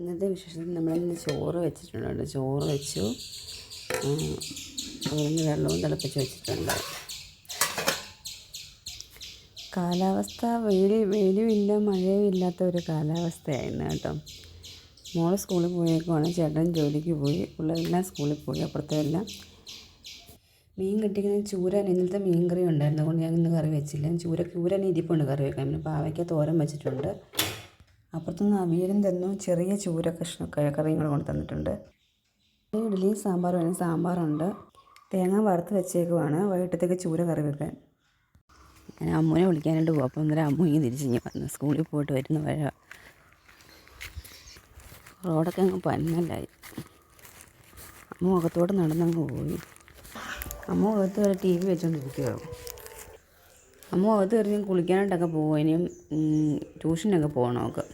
ഇന്നത്തെ വിശേഷത്തിൽ നമ്മളിന്ന് ചോറ് വെച്ചിട്ടുണ്ട് ചോറ് വെച്ചു. അതിന് വെള്ളവും തിളപ്പിച്ച് വെച്ചിട്ടുണ്ട്. കാലാവസ്ഥ വെയിൽ വെയിലും ഇല്ല മഴയും ഇല്ലാത്ത ഒരു കാലാവസ്ഥയായിരുന്നു കേട്ടോ. മോൾ സ്കൂളിൽ പോയേക്കുവാണ്. ചേട്ടൻ ജോലിക്ക് പോയി. പിള്ളേരെല്ലാം സ്കൂളിൽ പോയി. അപ്പുറത്തെല്ലാം മീൻ കിട്ടിക്കുന്ന ചൂരൻ ഇന്നലത്തെ മീൻ കറി ഉണ്ടായിരുന്നു. അതുകൊണ്ട് ഞാൻ ഇന്ന് കറി വെച്ചില്ല. ചൂര ചൂരൻ ഇരിപ്പുണ്ട് കറി വെക്കാൻ. പിന്നെ പാവയ്ക്ക തോരൻ വെച്ചിട്ടുണ്ട്. അപ്പുറത്തുനിന്ന് അവിയലും തന്നു ചെറിയ ചൂര കഷ്ണ കറിയും കൊണ്ട് തന്നിട്ടുണ്ട്. ഇഡ്ഡലിയും സാമ്പാറും വേണം സാമ്പാറുണ്ട്. തേങ്ങ വറുത്ത് വെച്ചേക്കുവാണ്. വൈകിട്ടത്തേക്ക് ചൂര കറി വെക്കാൻ. ഞാൻ അമ്മുവിനെ വിളിക്കാനായിട്ട് പോകും അപ്പം അന്നേരം അമ്മു ഇങ്ങനെ തിരിച്ച് ഞാൻ വന്നു സ്കൂളിൽ പോയിട്ട് വരുന്ന വഴ റോഡൊക്കെ അങ്ങ് പന്നലായി. അമ്മ മുഖത്തോട്ട് നടന്നങ്ങ് പോയി. അമ്മ അകത്ത് ടി വി വെച്ചോണ്ടിരിക്കുകയോ അമ്മ അത് കയറി കുളിക്കാനായിട്ടൊക്കെ പോകും ഇനിയും ട്യൂഷനൊക്കെ പോകണം അവൾക്ക്.